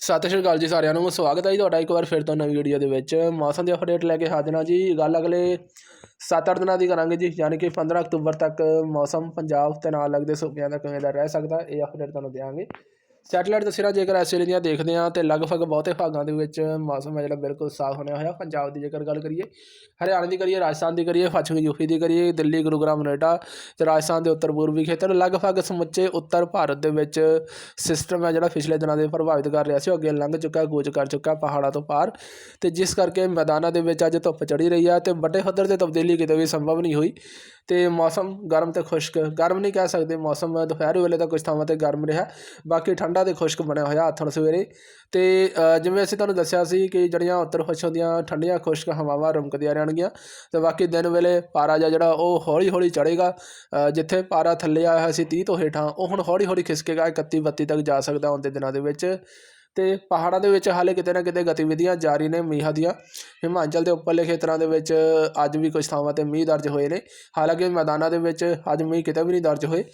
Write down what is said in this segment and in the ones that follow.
ਸਤਿ ਸ਼੍ਰੀ ਅਕਾਲ ਜੀ ਸਾਰਿਆਂ ਨੂੰ, ਸਵਾਗਤ ਹੈ ਜੀ ਤੁਹਾਡਾ ਇੱਕ ਵਾਰ ਫਿਰ ਤੋਂ ਨਵੀਂ ਵੀਡੀਓ ਦੇ ਵਿੱਚ। ਮੌਸਮ ਦੀ ਅਪਡੇਟ ਲੈ ਕੇ ਹਾਜ਼ਰ ਹਾਂ ਜੀ। ਗੱਲ ਅਗਲੇ 7-8 ਦਿਨਾਂ ਦੀ ਕਰਾਂਗੇ ਜੀ, ਯਾਨੀ ਕਿ 15 ਅਕਤੂਬਰ ਤੱਕ ਮੌਸਮ ਪੰਜਾਬ ਤੇ ਨਾਲ ਲੱਗਦੇ ਸੂਬਿਆਂ ਦਾ ਕਿਵੇਂ ਦਾ ਰਹਿ ਸਕਦਾ, ਇਹ ਅਪਡੇਟ ਤੁਹਾਨੂੰ ਦਿਆਂਗੇ। ਸੈਟਲਾਈਟ ਤਸਵੀਰਾਂ ਜੇਕਰ ਐਸੇ ਦੀਆਂ ਦੇਖਦੇ ਹਾਂ ਤੇ ਲਗਭਗ ਬਹੁਤੇ ਭਾਗਾਂ ਦੇ ਵਿੱਚ ਮੌਸਮ ਹੈ ਜਿਹੜਾ ਬਿਲਕੁਲ ਸਾਫ਼ ਹੋਣਿਆ ਹੋਇਆ। ਪੰਜਾਬ ਦੀ ਜੇਕਰ ਗੱਲ ਕਰੀਏ, ਹਰਿਆਣਾ ਦੀ ਕਰੀਏ, ਰਾਜਸਥਾਨ ਦੀ ਕਰੀਏ, ਪੱਛਮੀ ਯੂਪੀ ਦੀ ਕਰੀਏ, ਦਿੱਲੀ, ਗੁਰੂਗ੍ਰਾਮ, ਨੋਇਡਾ ਤੇ ਰਾਜਸਥਾਨ ਦੇ ਉੱਤਰ ਪੂਰਬੀ ਖੇਤਰ ਲਗਭਗ ਸਮੁੱਚੇ ਉੱਤਰ ਭਾਰਤ ਦੇ ਵਿੱਚ ਸਿਸਟਮ ਹੈ ਜਿਹੜਾ ਪਿਛਲੇ ਦਿਨਾਂ ਦੇ ਪ੍ਰਭਾਵਿਤ ਕਰ ਰਿਹਾ ਸੀ। ਉਹ ਅੱਗੇ ਲੰਘ ਚੁੱਕਾ ਗੋਚ ਕਰ ਚੁੱਕਾ ਪਹਾੜਾਂ ਤੋਂ ਪਾਰ ਤੇ ਜਿਸ ਕਰਕੇ ਮੈਦਾਨਾਂ ਦੇ ਵਿੱਚ ਅੱਜ ਧੁੱਪ ਚੜੀ ਰਹੀ ਆ ਤੇ ਵੱਡੇ ਪੱਧਰ ਤੇ ਤਬਦੀਲੀ ਕਿਤੇ ਵੀ ਸੰਭਵ ਨਹੀਂ ਹੋਈ। ਅਤੇ ਮੌਸਮ ਗਰਮ ਅਤੇ ਖੁਸ਼ਕ, ਗਰਮ ਨਹੀਂ ਕਹਿ ਸਕਦੇ, ਮੌਸਮ ਦੁਪਹਿਰ ਵੇਲੇ ਤਾਂ ਕੁਝ ਥਾਵਾਂ ਤੇ ਗਰਮ ਰਿਹਾ, ਬਾਕੀ ਠੰਡਾ ਅਤੇ ਖੁਸ਼ਕ ਬਣਿਆ ਹੋਇਆ ਹੱਥਣ ਸਵੇਰੇ। ਅਤੇ ਜਿਵੇਂ ਅਸੀਂ ਤੁਹਾਨੂੰ ਦੱਸਿਆ ਸੀ ਕਿ ਜਿਹੜੀਆਂ ਉੱਤਰ ਪੱਛਮ ਦੀਆਂ ਠੰਡੀਆਂ ਖੁਸ਼ਕ ਹਵਾਵਾਂ ਰੁਮਕਦੀਆਂ ਰਹਿਣਗੀਆਂ, ਤੇ ਬਾਕੀ ਦਿਨ ਵੇਲੇ ਪਾਰਾ ਜਿਹਾ ਜਿਹੜਾ ਉਹ ਹੌਲੀ ਹੌਲੀ ਚੜੇਗਾ ਜਿੱਥੇ ਪਾਰਾ ਥੱਲੇ ਆਇਆ ਹੋਇਆ ਸੀ 30 ਤੋਂ ਹੇਠਾਂ, ਉਹ ਹੁਣ ਹੌਲੀ ਹੌਲੀ ਖਿਸਕੇਗਾ 31 32 ਤੱਕ ਜਾ ਸਕਦਾ ਆਉਂਦੇ ਦਿਨਾਂ ਦੇ ਵਿੱਚ। ਤੇ ਪਹਾੜਾਂ ਦੇ ਵਿੱਚ ਹਾਲੇ ਕਿਤੇ ਨਾ ਕਿਤੇ ਗਤੀਵਿਧੀਆਂ ਜਾਰੀ ਨੇ ਮੀਂਹਾਂ ਦੀਆਂ। ਹਿਮਾਚਲ ਦੇ ਉੱਪਰਲੇ ਖੇਤਰਾਂ ਦੇ ਵਿੱਚ ਅੱਜ ਵੀ ਕੁਝ ਥਾਵਾਂ ਤੇ ਮੀਂਹ ਦਰਜ ਹੋਏ ਨੇ। ਹਾਲਾਂਕਿ ਮੈਦਾਨਾਂ ਦੇ ਵਿੱਚ ਅੱਜ ਮੀਂਹ ਕਿਤੇ ਵੀ ਨਹੀਂ ਦਰਜ ਹੋਏ।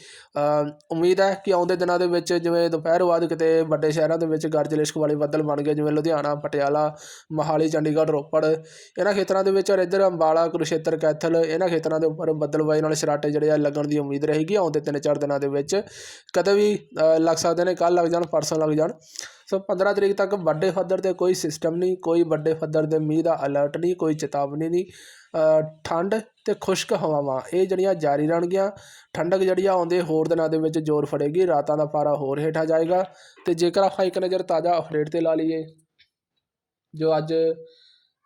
ਉਮੀਦ ਹੈ ਕਿ ਆਉਂਦੇ ਦਿਨਾਂ ਦੇ ਵਿੱਚ ਜਿਵੇਂ ਦੁਪਹਿਰ ਬਾਅਦ ਕਿਤੇ ਵੱਡੇ ਸ਼ਹਿਰਾਂ ਦੇ ਵਿੱਚ ਗਰਜ ਲਿਸ਼ਕ ਵਾਲੇ ਬੱਦਲ ਬਣ ਗਏ, ਜਿਵੇਂ ਲੁਧਿਆਣਾ, ਪਟਿਆਲਾ, ਮੋਹਾਲੀ, ਚੰਡੀਗੜ੍ਹ, ਰੋਪੜ। ਇਹਨਾਂ ਖੇਤਰਾਂ ਦੇ ਵਿੱਚ ਔਰ ਇੱਧਰ ਅੰਬਾਲਾ ਕੁਰੂਸ਼ੇਤਰ ਕੈਥਲ, ਇਹਨਾਂ ਖੇਤਰਾਂ ਦੇ ਉੱਪਰ ਬੱਦਲਬਾਈ ਨਾਲ ਸ਼ਰਾਟੇ ਜਿਹੜੇ ਆ ਲੱਗਣ ਦੀ ਉਮੀਦ ਰਹੇਗੀ। ਆਉਂਦੇ ਤਿੰਨ ਚਾਰ ਦਿਨਾਂ ਦੇ ਵਿੱਚ ਕਦੇ ਵੀ ਲੱਗ ਸਕਦੇ ਨੇ, ਕੱਲ੍ਹ ਲੱਗ ਜਾਣ, ਪਰਸੋਂ ਲੱਗ ਜਾਣ। ਸੋ 15 ਤਰੀਕ ਤੱਕ ਵੱਡੇ ਪੱਧਰ ਤੇ ਕੋਈ ਸਿਸਟਮ ਨਹੀਂ, ਕੋਈ ਵੱਡੇ ਪੱਧਰ ਦੇ ਮੀਂਹ ਦਾ ਅਲਰਟ ਨਹੀਂ, ਕੋਈ ਚੇਤਾਵਨੀ ਨਹੀਂ। ਠੰਡ ਤੇ ਖੁਸ਼ਕ ਹਵਾਵਾਂ, ਇਹ ਜਿਹੜੀਆਂ ਜਾਰੀ ਰਹਿਣਗੀਆਂ, ਠੰਡਕ ਜਿਹੜੀ ਆ ਆਉਂਦੇ ਹੋਰ ਦਿਨਾਂ ਦੇ ਵਿੱਚ ਜ਼ੋਰ ਫੜੇਗੀ, ਰਾਤਾਂ ਦਾ ਪਾਰਾ ਹੋਰ ਹੇਠਾਂ ਜਾਏਗਾ। ਤੇ ਜੇਕਰ ਆਪਾਂ ਇੱਕ ਨਜ਼ਰ ਤਾਜ਼ਾ ਅਪਡੇਟ ਤੇ ਲਾ ਲਈਏ, ਜੋ ਅੱਜ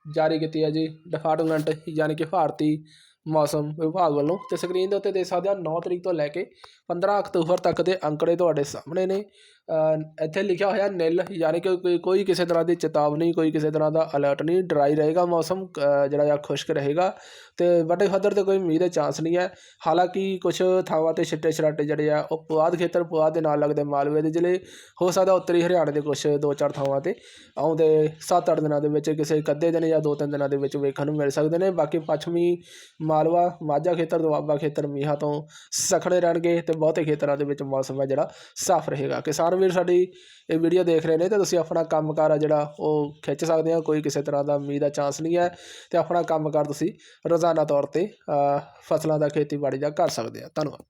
ਜਾਰੀ ਕੀਤੀ ਹੈ ਜੀ ਡਿਪਾਰਟਮੈਂਟ ਯਾਨੀ ਕਿ ਭਾਰਤੀ ਮੌਸਮ ਵਿਭਾਗ ਵੱਲੋਂ, ਤੇ ਸਕਰੀਨ ਦੇ ਉੱਤੇ ਦੇਖ ਸਕਦੇ ਆ 9 ਤਰੀਕ ਤੋਂ ਲੈ ਕੇ 15 ਅਕਤੂਬਰ ਤੱਕ ਦੇ ਅੰਕੜੇ ਤੁਹਾਡੇ ਸਾਹਮਣੇ ਨੇ। ਇੱਥੇ ਲਿਖਿਆ ਹੋਇਆ ਨਿਲ, ਯਾਨੀ ਕਿ ਕੋਈ ਕੋਈ ਕਿਸੇ ਤਰ੍ਹਾਂ ਦੀ ਚੇਤਾਵਨੀ, ਕੋਈ ਕਿਸੇ ਤਰ੍ਹਾਂ ਦਾ ਅਲਰਟ ਨਹੀਂ ਡਰਾਈ ਰਹੇਗਾ ਮੌਸਮ ਜਿਹੜਾ ਆ ਖੁਸ਼ਕ ਰਹੇਗਾ ਤੇ ਵੱਡੇ ਪੱਧਰ ਤੇ ਕੋਈ ਮੀਂਹ ਦੇ ਚਾਂਸ ਨਹੀਂ ਹੈ। ਹਾਲਾਂਕਿ ਕੁਝ ਥਾਵਾਂ ਤੇ ਛਿੱਟੇ ਛਰਾਟੇ ਜਿਹੜੇ ਆ, ਉਹ ਪੁਆਧ ਖੇਤਰ, ਪੁਆਧ ਦੇ ਨਾਲ ਲੱਗਦੇ ਮਾਲਵੇ ਦੇ ਜ਼ਿਲ੍ਹੇ, ਹੋ ਸਕਦਾ ਉੱਤਰੀ ਹਰਿਆਣੇ ਦੇ ਕੁਝ ਦੋ ਚਾਰ ਥਾਵਾਂ ਤੇ ਆਉਂਦੇ 7-8 ਦਿਨਾਂ ਦੇ ਵਿੱਚ ਕਿਸੇ ਇੱਕ ਅੱਧੇ ਦਿਨ ਜਾਂ ਦੋ ਤਿੰਨ ਦਿਨਾਂ ਦੇ ਵਿੱਚ ਵੇਖਣ ਨੂੰ ਮਿਲ ਸਕਦੇ ਨੇ। ਬਾਕੀ ਪੱਛਮੀ ਮਾਲਵਾ, ਮਾਝਾ ਖੇਤਰ, ਦੁਆਬਾ ਖੇਤਰ ਮੀਂਹਾਂ ਤੋਂ ਸਖੜੇ ਰਹਿਣਗੇ ਤੇ ਬਹੁਤੇ ਖੇਤਰਾਂ ਦੇ ਵਿੱਚ ਮੌਸਮ ਹੈ ਜਿਹੜਾ ਸਾਫ਼ ਰਹੇਗਾ। ਕਿਸਾਨ ਵੀਰ ਸਾਡੀ ਇਹ ਵੀਡੀਓ ਦੇਖ ਰਹੇ ਨੇ, ਤਾਂ ਤੁਸੀਂ ਆਪਣਾ ਕੰਮਕਾਰ ਆ ਜਿਹੜਾ ਉਹ ਖਿੱਚ ਸਕਦੇ ਹੋ, ਕੋਈ ਕਿਸੇ ਤਰ੍ਹਾਂ ਦਾ ਮੀਂਹ ਦਾ ਚਾਂਸ ਨਹੀਂ ਹੈ, ਤੇ ਆਪਣਾ ਕੰਮਕਾਰ ਤੁਸੀਂ ਰੋਜ਼ਾਨਾ ਤੌਰ ਤੇ ਫਸਲਾਂ ਦਾ ਖੇਤੀਬਾੜੀ ਦਾ ਕਰ ਸਕਦੇ ਆ ਧੰਨਵਾਦ।